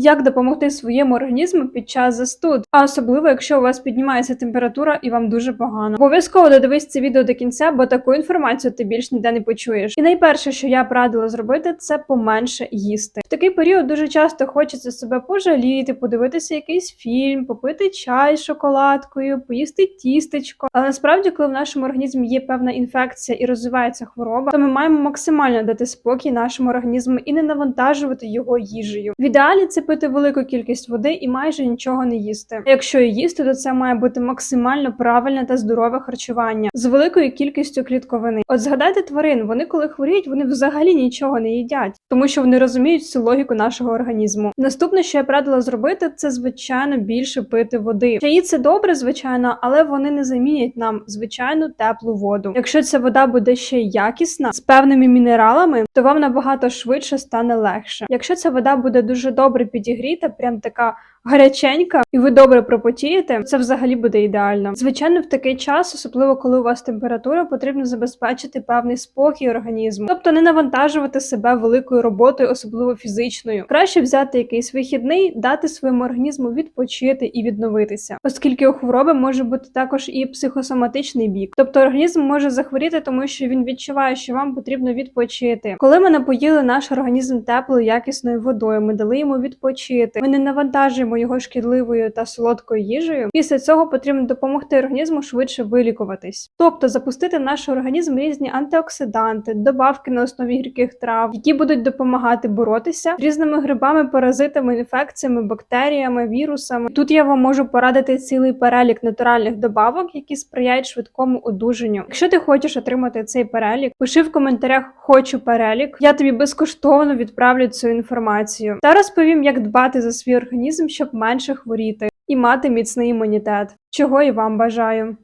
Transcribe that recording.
Як допомогти своєму організму під час застуд, а особливо якщо у вас піднімається температура і вам дуже погано. Обов'язково додивись це відео до кінця, бо таку інформацію ти більш ніде не почуєш. І найперше, що я б зробити, це поменше їсти. В такий період дуже часто хочеться себе пожаліти, подивитися якийсь фільм, попити чай з шоколадкою, поїсти тістечко. Але насправді, коли в нашому організмі є певна інфекція і розвивається хвороба, то ми маємо максимально дати спокій нашому організму і не навантажувати його їжею. В ідеалі це пити велику кількість води і майже нічого не їсти. Якщо і їсти, то це має бути максимально правильне та здорове харчування з великою кількістю клітковини. От згадайте тварин, вони коли хворіють, вони взагалі нічого не їдять, тому що вони розуміють всю логіку нашого організму. Наступне, що я радила зробити, це звичайно більше пити води. Чаї це добре, звичайно, але вони не замінять нам звичайну теплу воду. Якщо ця вода буде ще якісна з певними мінералами, то вам набагато швидше стане легше. Якщо ця вода буде дуже добре підігріта, прям така гаряченька, і ви добре пропотієте, це взагалі буде ідеально. Звичайно, в такий час, особливо коли у вас температура, потрібно забезпечити певний спокій організму, тобто не навантажувати себе великою роботою, особливо фізичною. Краще взяти якийсь вихідний, дати своєму організму відпочити і відновитися, оскільки у хвороби може бути також і психосоматичний бік, тобто організм може захворіти, тому що він відчуває, що вам потрібно відпочити. Коли ми напоїли наш організм теплою якісною водою, ми дали йому відпочити. Ми не навантажуємо його шкідливою та солодкою їжею. Після цього потрібно допомогти організму швидше вилікуватись, тобто запустити наш організм різні антиоксиданти, добавки на основі гірких трав, які будуть допомагати боротися з різними грибами, паразитами, інфекціями, бактеріями, вірусами. Тут я вам можу порадити цілий перелік натуральних добавок, які сприяють швидкому одужанню. Якщо ти хочеш отримати цей перелік, пиши в коментарях Хочу перелік. Я тобі безкоштовно відправлю цю інформацію та розповім, як дбати за свій організм, щоб менше хворіти і мати міцний імунітет. Чого і вам бажаю.